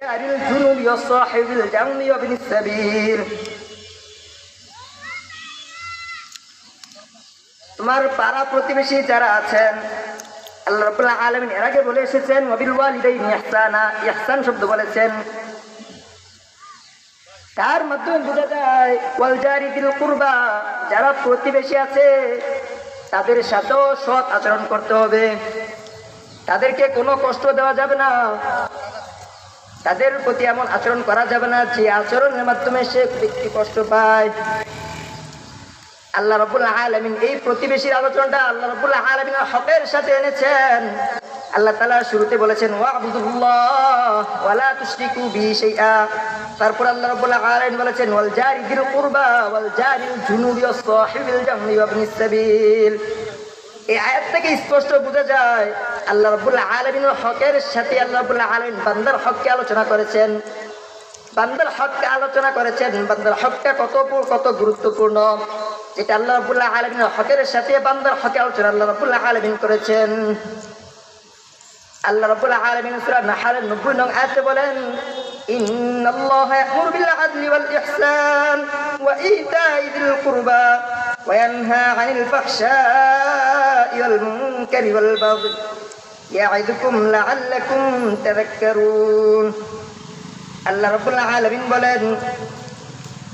الجنوب والصاحب الجنب وابن السبيل তোমার পাড়া প্রতিবেশী যারা আছেন আল্লাহ রাব্বুল আলামিন এর আগে বলে এসেছেন ওয়াবিল ওয়ালিদাইনি ইহসানা ইহসান শব্দ বলেছেন তার মাধ্যমে বোঝা যায় ওয়াল জারি দিল কুরবা যারা প্রতিবেশী আছে তাদের সাথেও সৎ আচরণ করতে হবে তাদেরকে কোনো কষ্ট দেওয়া যাবে না তাদের প্রতি এমন আচরণ করা যাবে না যে আচরণের মাধ্যমে সে ব্যক্তি কষ্ট পায়। আল্লাহ রবুল আলমিন এই প্রতিবেশীর আলোচনাটা আল্লাহ রবুল আলমিনের হকের সাথে এনেছেন। আল্লাহ তালা শুরুতে বলেছেন তারপর আল্লাহ রবুল আলমিন বলেছেন, ওয়াল জারি দিল কুরবা ওয়াল জারিল জুনুবি সাহিবিল জামনি সাবিল। এই আয়াত থেকে স্পষ্ট বোঝা যায় আল্লাহ রবুল্লাহ আলমিনের হকের সাথে আল্লাহ রবুল্লাহ আলমিন বান্দার হককে আলোচনা করেছেন বান্দার হককে আলোচনা করেছেন বান্দার হকটা কত পু- কত গুরুত্বপূর্ণ যেটা আল্লাহ রবুল্লাহ আলমিনের হকের সাথে বান্দার হকে আলোচনা আল্লাহ রবুল্লাহ আলমিন করেছেন আল্লাহ রবুল্লাহ আলমিন সুরা নাহারের নব্বই নং আয়াতে বলেন إن الله يأمر بالعدل والإحسان وإيتاء ذي القربى وينهى عن الفحشاء والمنكر والبغي يعظكم لعلكم تذكرون আল্লাহ রবুল্লাহ আলমিন বলেন